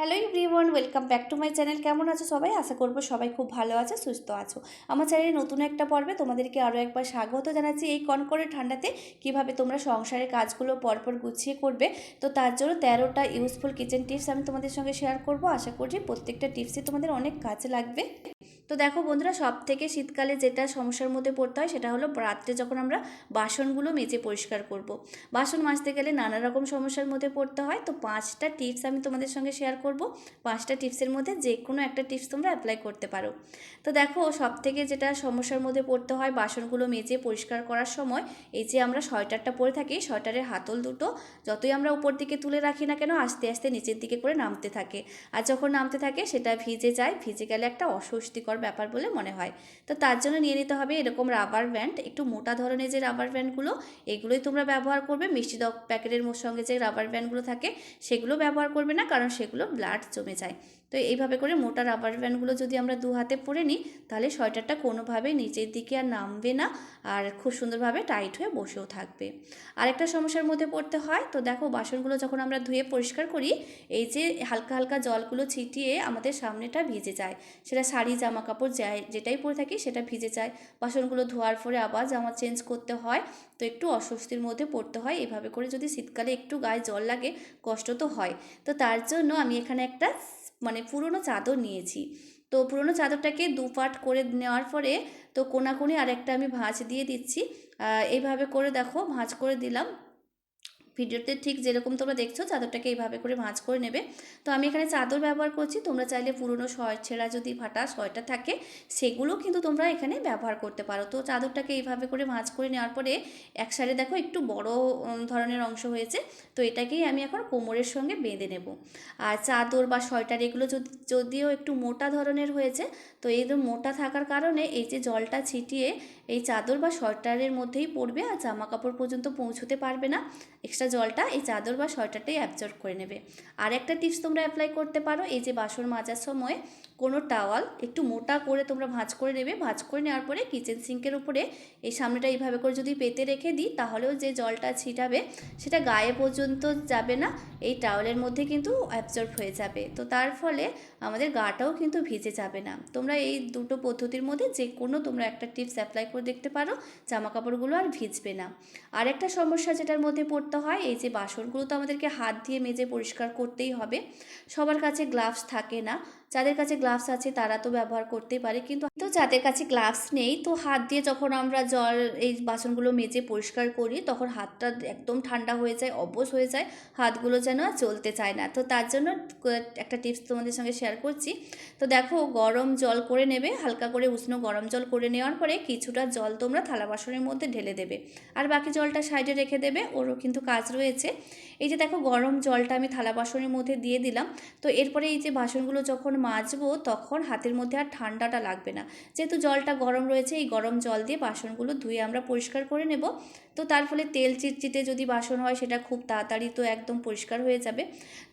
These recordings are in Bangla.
Hello everyone welcome back to my channel কেমন আছো সবাই? আশা করব সবাই খুব ভালো আছে, সুস্থ আছো। আমার চ্যানেলে নতুন একটা পর্বে তোমাদেরকে আরও একবার স্বাগত জানাচ্ছি। এই কনকরের ঠান্ডাতে কীভাবে তোমরা সংসারের কাজগুলো পরপর গুছিয়ে করবে, তো তার জন্য তেরোটা ইউজফুল কিচেন টিপস আমি তোমাদের সঙ্গে শেয়ার করব। আশা করছি প্রত্যেকটা টিপসই তোমাদের অনেক কাজে লাগবে। তো দেখো বন্ধুরা সব থেকে শীতকালে যেটা সমস্যার মধ্যে পড়তে হয় সেটা হলো রাত্রে যখন আমরা বাসনগুলো মেজে পরিষ্কার করব। বাসন মাজতে গেলে নানা রকম সমস্যার মধ্যে পড়তে হয়। তো পাঁচটা টিপস আমি তোমাদের সঙ্গে শেয়ার করব। পাঁচটা টিপসের মধ্যে যে কোনো একটা টিপস তোমরা অ্যাপ্লাই করতে পারো। তো দেখো সব থেকে যেটা সমস্যার মধ্যে পড়তে হয় বাসনগুলো মেজে পরিষ্কার করার সময়, এই যে আমরা সোয়েটারটা পরে থাকি, সোয়েটারের হাতল দুটো যতই আমরা উপর দিকে তুলে রাখি না কেন, আস্তে আস্তে নিচের দিকে করে নামতে থাকে। আর যখন নামতে থাকে, সেটা ভিজে যায়। ভিজে গেলে একটা অস্বস্তিকর ব্যাপার বলে মনে হয়। তো তার জন্য নিয়ে নিতে হবে এরকম রাবার ব্যান্ড একটু মোটা ধরনের যে রাবার ব্যান্ডগুলো এগুলোই তোমরা ব্যবহার করবে। মিষ্টি প্যাকেটের সঙ্গে যে রাবার ব্যান্ডগুলো থাকে, সেগুলো ব্যবহার করবে না, কারণ সেগুলো ব্লাড জমে যায়। তো এইভাবে করে মোটা রাবার ব্যান্ডগুলো যদি আমরা দু হাতে পরে নিই, তাহলে সোয়েটারটা কোনোভাবেই নিচের দিকে আর নামবে না আর খুব সুন্দরভাবে টাইট হয়ে বসেও থাকবে। আরেকটা সমস্যার মধ্যে পড়তে হয়, তো দেখো বাসনগুলো যখন আমরা ধুয়ে পরিষ্কার করি, এই যে হালকা হালকা জলগুলো ছিটিয়ে আমাদের সামনেটা ভিজে যায়। সেটা শাড়ি জামা কাপড় যাই, যেটাই পরে থাকি সেটা ভিজে যায়। বাসনগুলো ধোয়ার পরে আবার জামা চেঞ্জ করতে হয়, তো একটু অস্বস্তির মধ্যে পড়তে হয়। এভাবে করে যদি শীতকালে একটু গায়ে জল লাগে, কষ্ট তো হয়। তো তার জন্য আমি এখানে একটা পুরনো চাদর নিয়েছি। তো পুরনো চাদরটাকে দু পাট করে নেওয়ার পরে তো কোনাকুনি আরেকটা আমি ভাঁজ দিয়ে দিচ্ছি। এইভাবে করে দেখো, ভাঁজ করে দিলাম। ভিডিওতে ঠিক যেরকম তোমরা দেখছ, চাদরটাকে এইভাবে করে ভাঁজ করে নেবে। তো আমি এখানে চাদর ব্যবহার করছি, তোমরা চাইলে পুরনো শয় ছেঁড়া যদি ফাটা শয়টা থাকে, সেগুলো কিন্তু তোমরা এখানে ব্যবহার করতে পারো। তো চাদরটাকে এইভাবে করে ভাঁজ করে নেওয়ার পরে, এক সাইডে দেখো একটু বড় ধরনের অংশ হয়েছে। তো এটাকেই আমি এখন কোমরের সঙ্গে বেঁধে নেব। আর চাদর বা শয়টার এগুলো যদি, যদিও একটু মোটা ধরনের হয়েছে, তো এই মোটা থাকার কারণে এই যে জলটা ছিটিয়ে এই চাদর বা সোয়েটারের মধ্যেই পড়বে আর জামা কাপড় পর্যন্ত পৌঁছতে পারবে না। এক্সট্রা জলটা এই চাদর বা সোয়েটারটাই অ্যাবজর্ব করে নেবে। আর একটা টিপস তোমরা অ্যাপ্লাই করতে পারো, এই যে বাসন মাজার সময় কোনো টাওয়াল একটু মোটা করে তোমরা ভাঁজ করে নেবে। ভাঁজ করে নেওয়ার পরে কিচেন সিঙ্কের উপরে এই সামনেটা এইভাবে করে যদি পেতে রেখে দিই, তাহলেও যে জলটা ছিটাবে সেটা গায়ে পর্যন্ত যাবে না। এই টাওয়ালের মধ্যে কিন্তু অ্যাবজর্ব হয়ে যাবে। তো তার ফলে আমাদের গাটাও কিন্তু ভিজে যাবে না। তোমরা এই দুটো পদ্ধতির মধ্যে যে কোনো তোমরা একটা টিপস অ্যাপ্লাই করে দেখতে পারো জামা কাপড়গুলো আর ভিজবে না। আর একটা সমস্যা যেটার মধ্যে পড়তে হয়, এই যে বাসনগুলো তো আমাদেরকে হাত দিয়ে মেজে পরিষ্কার করতেই হবে। সবার কাছে গ্লাভস থাকে না। যাদের কাছে গ্লাভস আছে তারা তো ব্যবহার করতেই পারে। কিন্তু তো যাদের কাছে গ্লাভস নেই, তো হাত দিয়ে যখন আমরা জল এই বাসনগুলো মেজে পরিষ্কার করি, তখন হাতটা একদম ঠান্ডা হয়ে যায়, অবশ হয়ে যায়, হাতগুলো যেন আর চলতে চায় না। তো তার জন্য একটা টিপস তোমাদের সঙ্গে শেয়ার করছি। তো দেখো, গরম জল করে নেবে, হালকা করে উষ্ণ গরম জল করে নেওয়ার পরে কিছুটা জল তোমরা থালা বাসনের মধ্যে ঢেলে দেবে। আর বাকি জলটা সাইডে রেখে দেবে, ওরও কিন্তু কাজ রয়েছে। এই যে দেখো গরম জলটা আমি থালা বাসনের মধ্যে দিয়ে দিলাম। তো এরপরে এই যে বাসনগুলো যখন মাজবো, তখন হাতের মধ্যে আর ঠান্ডাটা লাগবে না। যেহেতু জলটা গরম রয়েছে, এই গরম জল দিয়ে বাসনগুলো ধুয়ে আমরা পরিষ্কার করে নেব। তো তার ফলে তেল চিটচিটে যদি বাসন হয়, সেটা খুব তাড়াতাড়ি তো একদম পরিষ্কার হয়ে যাবে।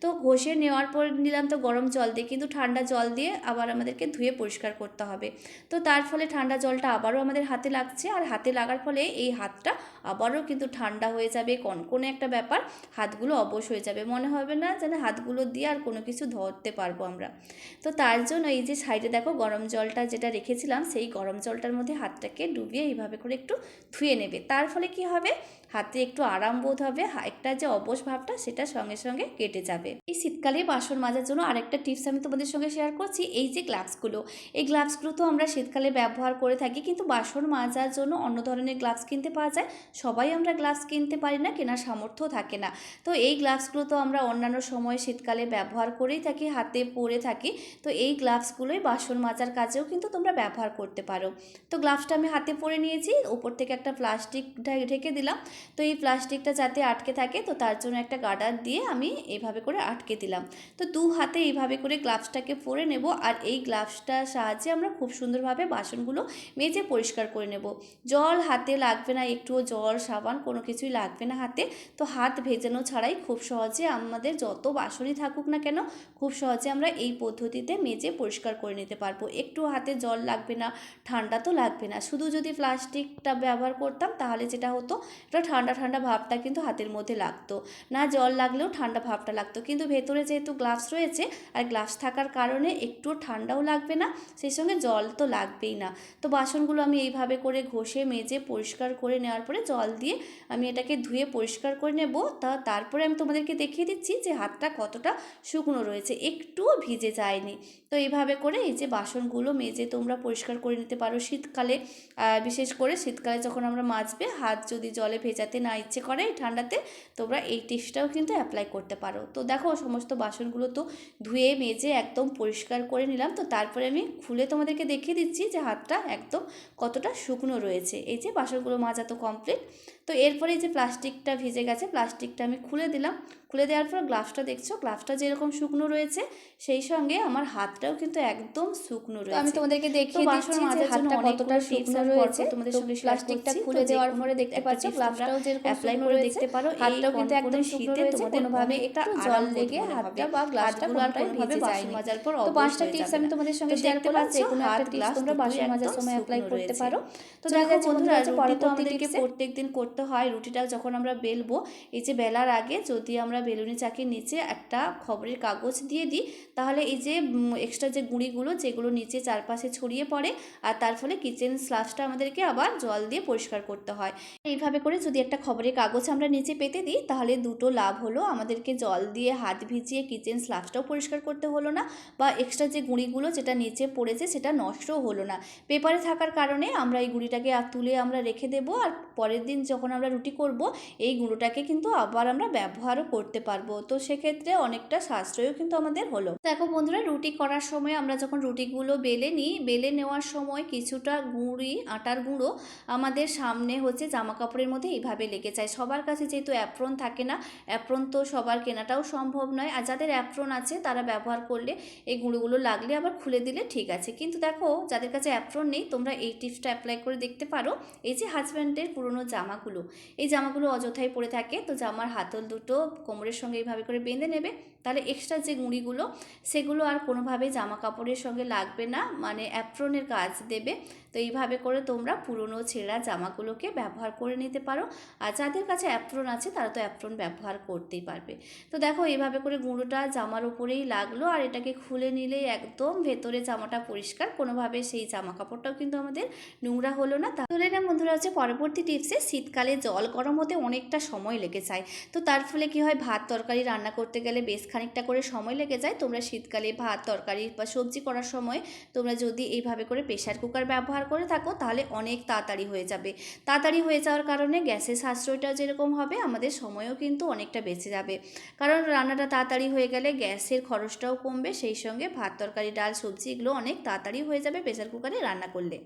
তো ঘষে নেওয়ার পর নিলাম তো গরম জল দিয়ে, কিন্তু ঠান্ডা জল দিয়ে আবার আমাদেরকে ধুয়ে পরিষ্কার করতে হবে। তো তার ফলে ঠান্ডা জলটা আবারও আমাদের হাতে লাগছে, আর হাতে লাগার ফলে এই হাতটা আবারও কিন্তু ঠান্ডা হয়ে যাবে, কনকনে একটা ব্যাপার, হাতগুলো অবশ হয়ে যাবে। মনে হবে না যেন হাতগুলো দিয়ে আর কোনো কিছু ধরতে পারব আমরা। তো তার জন্য এই যে সাইডে দেখো গরম জলটা যেটা রেখেছিলাম, সেই গরম জলটার মধ্যে হাতটাকে ডুবিয়ে এইভাবে করে একটু ধুয়ে নেবে। তার ফলে কি হবে, হাতে একটু আরাম বোধ হবে একটা যে অবশ ভাবটা সেটা সঙ্গে সঙ্গে কেটে যাবে। এই শীতকালে বাসন মাজার জন্য আরেকটা টিপস আমি তোমাদের সঙ্গে শেয়ার করছি, এই যে গ্লাভসগুলো এই গ্লাভসগুলো তো আমরা শীতকালে ব্যবহার করে থাকি, কিন্তু বাসন মাজার জন্য অন্য ধরনের গ্লাভস কিনতে পাওয়া যায়। সবাই আমরা গ্লাভস কিনতে পারি না, কেনার সামর্থ্য থাকে না। তো এই গ্লাভসগুলো তো আমরা অন্যান্য সময় শীতকালে ব্যবহার করেই থাকি, হাতে পরে থাকি। তো এই গ্লাভসগুলোই বাসন মাজার কাজেও কিন্তু তোমরা ব্যবহার করতে পারো। তো গ্লাভসটা আমি হাতে পরে নিয়েছি ওপর থেকে একটা প্লাস্টিক ঢেকে দিলাম। তো এই প্লাস্টিকটা যাতে আটকে থাকে, তো তার জন্য একটা গার্ডার দিয়ে আমি এইভাবে করে আটকে দিলাম। তো দু হাতে এইভাবে করে গ্লাভসটাকে পরে নেব আর এই গ্লাভসটার সাহায্যে আমরা খুব সুন্দরভাবে বাসনগুলো মেজে পরিষ্কার করে নেব। জল হাতে লাগবে না, একটুও জল, সাবান কোনো কিছুই লাগবে না হাতে। তো হাত ভেজানো ছাড়াই খুব সহজে আমাদের যত বাসনই থাকুক না কেন, খুব সহজে আমরা এই পদ্ধতিতে মেজে পরিষ্কার করে নিতে পারব। একটু হাতে জল লাগবে না, ঠান্ডা তো লাগবে না। শুধু যদি প্লাস্টিকটা ব্যবহার করতাম, তাহলে যেটা হতো এটা ঠান্ডা ঠান্ডা ভাবটা কিন্তু হাতের মধ্যে লাগতো। না জল লাগলেও ঠান্ডা ভাবটা লাগতো। কিন্তু ভেতরে যেহেতু গ্লাভস রয়েছে, আর গ্লাভস থাকার কারণে একটু ঠান্ডাও লাগবে না, সেই সঙ্গে জল তো লাগবেই না। তো বাসনগুলো আমি এইভাবে করে ঘষে, মেজে, পরিষ্কার করে নেওয়ার পরে জল দিয়ে আমি এটাকে ধুয়ে পরিষ্কার করে নেব। তা তারপরে আমি তোমাদেরকে দেখিয়ে দিচ্ছি যে হাতটা কতটা শুকনো রয়েছে। একটুও ভিজে যায়নি। তো এইভাবে করে এই যে বাসনগুলো মেজে তোমরা পরিষ্কার করে নিতে পারো শীতকালে। বিশেষ করে শীতকালে যখন আমরা মাজবে, হাত যদি জলে ভেজাতে না ইচ্ছে করে ঠান্ডাতে তোমরা এই টিপসটাও কিন্তু অ্যাপ্লাই করতে পারো। তো দেখো সমস্ত বাসনগুলো তো ধুয়ে মেজে একদম পরিষ্কার করে নিলাম। তো তারপরে আমি খুলে তোমাদেরকে দেখিয়ে দিচ্ছি যে হাতটা একদম কতটা শুকনো রয়েছে। এই যে বাসনগুলো মাজা তো কমপ্লিট তো এরপরে যে প্লাস্টিকটা ভিজে গেছে প্লাস্টিকটা আমি খুলে দিলাম। খুলে দেওয়ার পর গ্লাভসটা দেখছ? গ্লাভসটা যেরকম শুকনো রয়েছে সেই সঙ্গে আমার হাতটাও কিন্তু একদম শুকনো রয়েছে আমি তোমাদেরকে দেখিয়ে বাসন দিচ্ছি যে হাতটা কতটা শুকনো রয়েছে। তোমাদের সঙ্গে প্লাস্টিকটা খুলে দেওয়ার পরে দেখতে পাচ্ছ tips গ্লাভসটাও যেরকম অ্যাপ্লাই করে দেখতে পারো। হাতটাও কিন্তু একদম শীতে তোমাদের অনেকটা একটু জল লেগে হাতটা বা গ্লাসটা হাতগুলো কোনোটাই ভিজে মাজার পর তো পাঁচটা টিপস আমি তোমাদের সঙ্গে শেয়ার দেখতে করলাম পাচ্ছ যে কোনো হাত, একটা টিপস তোমরা বাসন মাজার সময় অ্যাপ্লাই করতে পারো। তো দেখা যাচ্ছে বন্ধুরা বন্ধুরা রুটি তো আমাদেরকে টিপসে প্রত্যেক দিন করতে হয়। রুটিটা যখন আমরা বেলবো এই যে বেলার আগে যদি আমরা বেলুনি চাকির নিচে একটা খবরের কাগজ দিয়ে দিই তাহলে এই যে এক্সট্রা যে গুঁড়িগুলো যেগুলো নিচে চারপাশে ছড়িয়ে পড়ে আর তার ফলে কিচেন স্লাভসটা আমাদেরকে আবার জল দিয়ে পরিষ্কার করতে হয়। এইভাবে করে যদি একটা খবরের কাগজ আমরা নিচে পেতে দিই, তাহলে দুটো লাভ হলো। আমাদেরকে জল দিয়ে হাত ভিজিয়ে কিচেন স্লাভসটাও পরিষ্কার করতে হলো না বা এক্সট্রা যে গুঁড়িগুলো যেটা নিচে পড়েছে সেটা নষ্টও হলো না। পেপারে থাকার কারণে আমরা এই গুঁড়িটাকে তুলে আমরা রেখে দেব আর পরের দিন যখন আমরা রুটি করব, এই গুঁড়োটাকে কিন্তু আবার আমরা ব্যবহারও করতে পারব। তো সেক্ষেত্রে অনেকটা সাশ্রয়ও কিন্তু আমাদের হলো। দেখো বন্ধুরা, রুটি করার সময় আমরা যখন রুটিগুলো বেলে নিই, বেলে নেওয়ার সময় কিছুটা গুঁড়ি, আটার গুঁড়ো আমাদের সামনে হচ্ছে জামা কাপড়ের মধ্যে এইভাবে লেগে যায়। সবার কাছে যেহেতু অ্যাপ্রন থাকে না অ্যাপ্রন তো সবার কেনাটাও সম্ভব নয়। আর যাদের অ্যাপ্রন আছে, তারা ব্যবহার করলে এই গুঁড়োগুলো লাগলে আবার খুলে দিলে ঠিক আছে। কিন্তু দেখো, যাদের কাছে অ্যাপ্রন নেই, তোমরা এই টিপসটা অ্যাপ্লাই করে দেখতে পারো। এই যে হাজব্যান্ডের পুরনো জামাগুলো, এই জামাগুলো অযথাই পরে থাকে। তো জামার হাতল দুটো কোমরের সঙ্গে এইভাবে করে বেঁধে নেবে। তাহলে এক্সট্রা যে গুঁড়িগুলো সেগুলো আর কোনোভাবে জামা কাপড়ের সঙ্গে লাগবে না মানে অ্যাপ্রনের কাজ দেবে। তো এইভাবে করে তোমরা পুরনো ছেঁড়া জামাগুলোকে ব্যবহার করে নিতে পারো। আর যাদের কাছে অ্যাপ্রন আছে, তারা তো অ্যাপ্রন ব্যবহার করতেই পারবে। তো দেখো এইভাবে করে গুঁড়োটা জামার উপরেই লাগল, আর এটাকে খুলে নিলেই একদম ভেতরে জামাটা পরিষ্কার। কোনোভাবে সেই জামা কাপড়টাও কিন্তু আমাদের নোংরা হলো না। তাহলে না বন্ধুরা, হচ্ছে পরবর্তী টিপসে শীতকালে জল গরম হতে অনেকটা সময় লেগে যায়। তো তার ফলে কি হয়? ভাত তরকারি রান্না করতে গেলে বেশ খানিকটা করে সময় লেগে যায়, তোমরা শীতকালে ভাত, তরকারি বা সবজি করার সময় তোমরা যদি এইভাবে করে প্রেশার কুকার ব্যবহার করে থাকো, তাহলে অনেক তাড়াতাড়ি হয়ে যাবে। তাড়াতাড়ি হয়ে যাওয়ার কারণে গ্যাসের সাশ্রয়টা যেরকম হবে, আমাদের সময়ও কিন্তু অনেকটা বেঁচে যাবে। কারণ রান্নাটা তাড়াতাড়ি হয়ে গেলে গ্যাসের খরচটাও কমবে, সেই সঙ্গে ভাত, তরকারি, ডাল, সবজি এগুলো অনেক তাড়াতাড়ি হয়ে যাবে প্রেশার কুকারে রান্না করলে।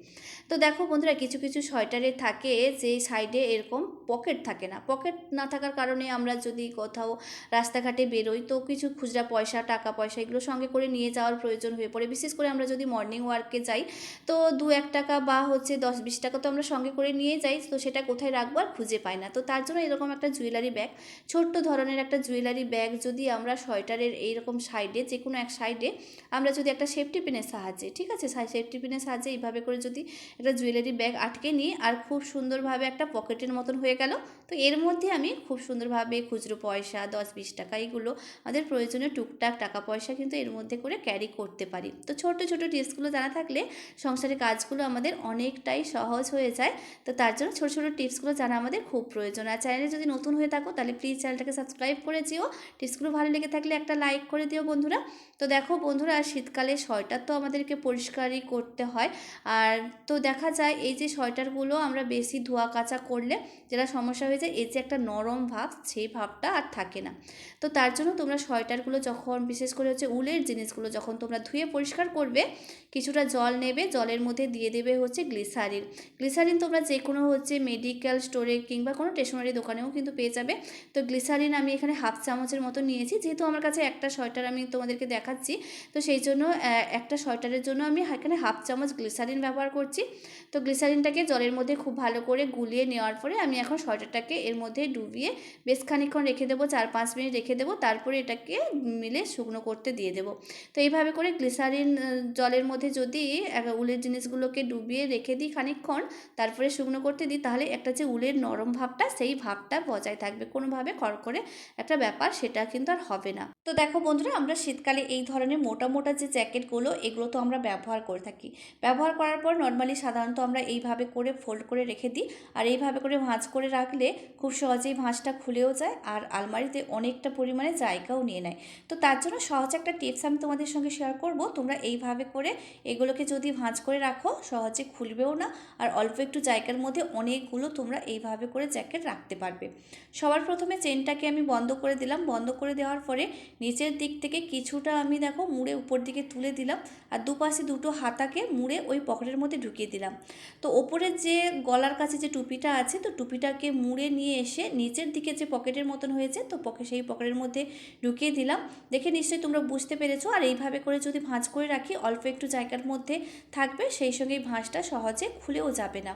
তো দেখো বন্ধুরা, কিছু কিছু সোয়েটারে থাকে যে সাইডে এরকম পকেট থাকে না। পকেট না থাকার কারণে আমরা যদি কোথাও রাস্তাঘাটে বেরোই, তো কিছু খুচরা পয়সা, টাকা পয়সা এগুলো সঙ্গে করে নিয়ে যাওয়ার প্রয়োজন হয়ে পড়ে। বিশেষ করে আমরা যদি মর্নিং ওয়ার্কে যাই, তো দু এক টাকা বা হচ্ছে দশ বিশ টাকা তো আমরা সঙ্গে করে নিয়ে যাই, তো সেটা কোথায় রাখব আর খুঁজে পাই না। তো তার জন্য এরকম একটা জুয়েলারি ব্যাগ ছোট্ট ধরনের একটা জুয়েলারি ব্যাগ যদি আমরা সোয়েটারের এইরকম সাইডে যে কোনো এক সাইডে আমরা যদি একটা সেফটি পিনের সাহায্যে, ঠিক আছে? সেফটি পিনের সাহায্যে এইভাবে করে যদি একটা জুয়েলারি ব্যাগ আটকে নিই আর খুব সুন্দরভাবে একটা পকেটের মতন হয়ে গেল, তো এর মধ্যে আমি খুব সুন্দরভাবে খুচরো পয়সা, দশ বিশ টাকা এইগুলো আমাদের প্রয়োজনীয় টুকটাক টাকা পয়সা কিন্তু এর মধ্যে করে ক্যারি করতে পারি। তো ছোট ছোট টিপসগুলো জানা থাকলে সংসারের কাজগুলো আমাদের অনেকটাই সহজ হয়ে যায়। তো তার জন্য ছোটো ছোটো টিপসগুলো জানা আমাদের খুব প্রয়োজন। আর চ্যানেলে যদি নতুন হয়ে থাকো, তাহলে প্লিজ চ্যানেলটাকে সাবস্ক্রাইব করে দিও। টিপসগুলো ভালো লেগে থাকলে একটা লাইক করে দিও বন্ধুরা। তো দেখো বন্ধুরা শীতকালে সোয়েটার তো আমাদেরকে পরিষ্কারই করতে হয়। আর তো দেখা যায়, এই যে সোয়েটারগুলো আমরা বেশি ধোয়া কাচা করলে যেটা সমস্যা হয়ে যায় এই যে একটা নরম ভাব, সেই ভাবটা আর থাকে না। তো তার জন্য তোমরা সোয়েটারগুলো যখন, বিশেষ করে হচ্ছে উলের জিনিসগুলো যখন তোমরা ধুয়ে পরিষ্কার করবে, কিছুটা জল নেবে, জলের মধ্যে দিয়ে দেবে হচ্ছে গ্লিসারিন। গ্লিসারিন তোমরা যে কোনো হচ্ছে মেডিকেল স্টোরে কিংবা কোনো স্টেশনারি দোকানেও কিন্তু পেয়ে যাবে। তো গ্লিসারিন আমি এখানে হাফ চামচের মতো নিয়েছি। যেহেতু আমার কাছে একটা সোয়েটার আমি তোমাদেরকে দেখাচ্ছি, তো সেই জন্য একটা সোয়েটারের জন্য আমি এখানে হাফ চামচ গ্লিসারিন ব্যবহার করছি। তো গ্লিসারিনটাকে জলের মধ্যে খুব ভালো করে গুলিয়ে নেওয়ার পরে আমি এখন সোয়েটারটাকে এর মধ্যে ডুবিয়ে বেশ খানিকক্ষণ রেখে দেবো, চার পাঁচ মিনিট রেখে দেবো। তারপরে এটাকে মিলে শুকনো করতে দিয়ে দেবো। তো এইভাবে করে গ্লিসারিন জলের মধ্যে যদি উলের জিনিসগুলোকে ডুবিয়ে রেখে দিই খানিকক্ষণ, তারপরে শুকনো করতে দিই, তাহলে একটা যে উলের নরম ভাবটা, সেই ভাবটা বজায় থাকবে। কোনোভাবে খড়খড়ে একটা ব্যাপার সেটা কিন্তু আর হবে না। তো দেখো বন্ধুরা, আমরা শীতকালে এই ধরনের মোটা মোটা যে জ্যাকেটগুলো, এগুলো তো আমরা ব্যবহার করে থাকি। ব্যবহার করার পর নর্মালি সাধারণত আমরা এইভাবে করে ফোল্ড করে রেখে দিই, আর এইভাবে করে ভাঁজ করে রাখলে খুব সহজেই ভাঁজটা খুলেও যায়, আর আলমারিতে অনেকটা পরিমাণে জায়গাও নিয়ে নেয় তো তার জন্য সহজ একটা টিপস আমি তোমাদের সঙ্গে শেয়ার করব। তোমরা এইভাবে করে এগুলোকে যদি ভাঁজ করে রাখো, সহজে খুলবেও না। আর অল্প একটু জায়গার মধ্যে অনেকগুলো তোমরা এইভাবে করে জ্যাকেট রাখতে পারবে। সবার প্রথমে চেনটাকে আমি বন্ধ করে দিলাম। বন্ধ করে দেওয়ার পরে নিচের দিক থেকে কিছুটা আমি দেখো মুড়ে উপর দিকে তুলে দিলাম। আর দুপাশে দুটো হাতাকে মুড়ে ওই পকেটের মধ্যে ঢুকিয়ে দিলাম। তো ওপরের যে গলার কাছে যে টুপিটা আছে, তো টুপিটাকে মুড়ে নিয়ে এসে নিচের দিকে যে পকেটের মতন হয়েছে, তো পকেট সেই পকেটের মধ্যে দিলাম। দেখে নিশ্চয়ই তোমরা বুঝতে পেরেছ। আর এইভাবে করে যদি ভাঁজ করে রাখি, অল্প একটু জায়গার মধ্যে থাকবে, সেই সঙ্গে এই ভাঁজটা সহজে খুলেও যাবে না।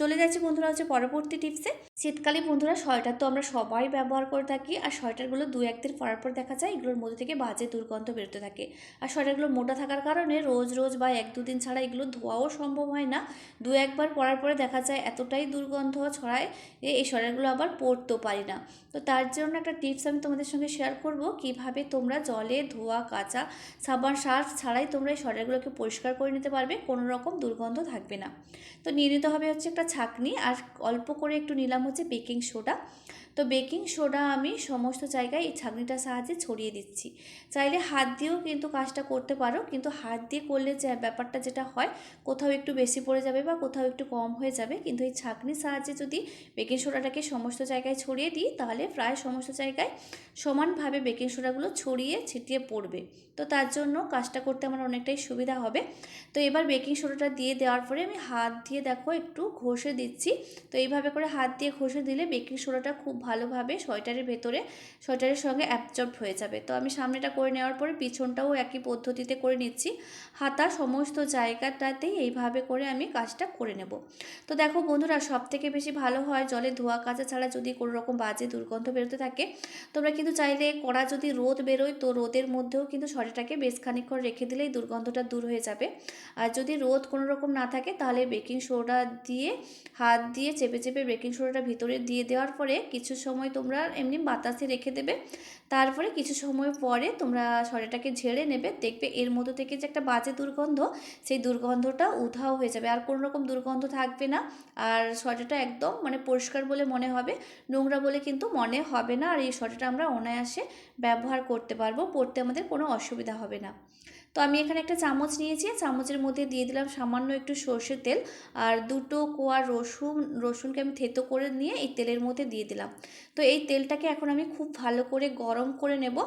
চলে যাচ্ছি বন্ধুরা হচ্ছে পরবর্তী টিপসে। শীতকালে বন্ধুরা সোয়েটার তো আমরা সবাই ব্যবহার করে থাকি। আর সোয়েটারগুলো দু একদিন পরার পর দেখা যায়, এগুলোর মধ্যে থেকে বাজে দুর্গন্ধ বেরোতে থাকে। আর সোয়েটারগুলো মোটা থাকার কারণে রোজ রোজ বা এক দুদিন ছাড়া এগুলো ধোয়াও সম্ভব হয় না। দু একবার পরার পরে দেখা যায় এতটাই দুর্গন্ধ ছড়ায় এই সোয়েটারগুলো আবার পরতেও পারি না। তো তার জন্য একটা টিপস আমি তোমাদের সঙ্গে শেয়ার করব কীভাবে তোমরা জলে ধোয়া, কাঁচা সাবান, সার্ফ ছাড়াই তোমরা এই শরীরগুলোকে পরিষ্কার করে নিতে পারবে, কোনো রকম দুর্গন্ধ থাকবে না। তো নিয়ে নিতে হবে হচ্ছে একটা ছাঁকনি, আর অল্প করে একটু নিলাম হচ্ছে বেকিং সোডা। তো বেকিং সোডা আমি সমস্ত জায়গায় এই ছাঁকনিটার সাহায্যে ছড়িয়ে দিচ্ছি। চাইলে হাত দিয়েও কিন্তু কাজটা করতে পারো, কিন্তু হাত দিয়ে করলে যে ব্যাপারটা যেটা হয়, কোথাও একটু বেশি পড়ে যাবে বা কোথাও একটু কম হয়ে যাবে, কিন্তু এই ছাঁকনির সাহায্যে যদি বেকিং সোডাটাকে সমস্ত জায়গায় ছড়িয়ে দিই, তাহলে প্রায় সমস্ত জায়গায় সমানভাবে বেকিং সোডাগুলো ছড়িয়ে ছিটিয়ে পড়বে। তো তার জন্য কাজটা করতে আমার অনেকটাই সুবিধা হবে। তো এবার বেকিং সোডাটা দিয়ে দেওয়ার পরে আমি হাত দিয়ে দেখো একটু ঘষে দিচ্ছি। তো এইভাবে করে হাত দিয়ে ঘষে দিলে বেকিং সোডাটা খুব ভালোভাবে সোয়েটারের ভেতরে, সোয়েটারের সঙ্গে অ্যাবজর্ব হয়ে যাবে। তো আমি সামনেটা করে নেওয়ার পরে পিছনটাও একই পদ্ধতিতে করে নিচ্ছি। হাতা সমস্ত জায়গাটাতেই এইভাবে করে আমি কাজটা করে নেব। তো দেখো বন্ধুরা সব থেকে বেশি ভালো হয় জলে ধোয়া কাচা ছাড়া যদি কোনো রকম বাজে দুর্গন্ধ বেরোতে থাকে, তোমরা কিন্তু চাইলে কড়া যদি রোদ বেরোয়, তো রোদের মধ্যেও কিন্তু শরীরটাকে বেশ খানিকক্ষণ রেখে দিলেই দুর্গন্ধটা দূর হয়ে যাবে। আর যদি রোদ কোনো রকম না থাকে, তাহলে বেকিং সোডা দিয়ে, হাত দিয়ে চেপে চেপে বেকিং সোডাটা ভিতরে দিয়ে দেওয়ার পরে কিছু সময় তোমরা এমনি বাতাসে রেখে দেবে। তারপরে কিছু সময় পরে তোমরা সরেটাকে ঝেড়ে নেবে। দেখবে এর মধ্যে থেকে যে একটা বাজে দুর্গন্ধ, সেই দুর্গন্ধটা উধাও হয়ে যাবে। আর কোনো রকম দুর্গন্ধ থাকবে না। আর সরেটা একদম মানে পরিষ্কার বলে মনে হবে। নোংরা বলে কিন্তু মনে হবে না। আর এই সরেটা আমরা অনায়াসে ব্যবহার করতে পারব। পড়তে আমাদের কোনো অসুবিধা হবে না। তো আমি এখানে একটা চামচ নিয়েছি। চামচের মধ্যে দিয়ে দিলাম সামান্য একটু সর্ষের তেল আর দুটো কোয়া রসুন, রসুনকে আমি থেতো করে নিয়ে এই তেলের মধ্যে দিয়ে দিলাম। তো এই তেলটাকে এখন আমি খুব ভালো করে গরম করে নেব।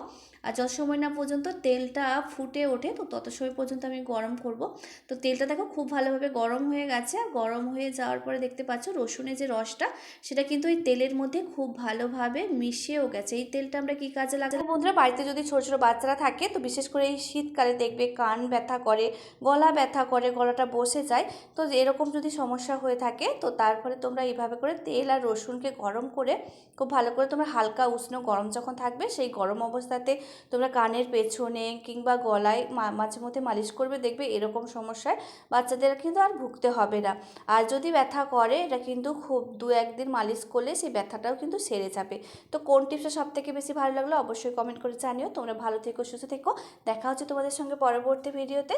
আর যত সময় না পর্যন্ত তেলটা ফুটে ওঠে, তো তত সময় পর্যন্ত আমি গরম করব। তো তেলটা দেখো খুব ভালোভাবে গরম হয়ে গেছে। আর গরম হয়ে যাওয়ার পরে দেখতে পাচ্ছ রসুনের যে রসটা, সেটা কিন্তু এই তেলের মধ্যে খুব ভালোভাবে মিশেও গেছে। এই তেলটা আমরা কি কাজে লাগাবো বন্ধুরা, বাড়িতে যদি ছোট ছোটো বাচ্চারা থাকে, তো বিশেষ করে এই শীতকালে দেখবে, কান ব্যথা করে, গলা ব্যথা করে, গলাটা বসে যায়। তো এরকম যদি সমস্যা হয়ে থাকে, তো তারপরে তোমরা এইভাবে করে তেল আর রসুনকে গরম করে, খুব ভালো করে তোমরা হালকা উষ্ণ গরম যখন থাকবে, সেই গরম অবস্থাতে তোমরা কানের পেছনে কিংবা গলায় মাঝে মধ্যে মালিশ করবে, দেখবে এরকম সমস্যায় বাচ্চাদের কিন্তু আর ভুগতে হবে না। আর যদি ব্যথা করে, এটা কিন্তু খুব দু একদিন মালিশ করলে সেই ব্যথাটাও কিন্তু সেরে যাবে। তো কোন টিপসটা সব থেকে বেশি ভালো লাগল, অবশ্যই কমেন্ট করে জানিও। তোমরা ভালো থেকো, সুস্থ থেকো। দেখা হচ্ছে তোমাদের সঙ্গে পরবর্তী ভিডিওতে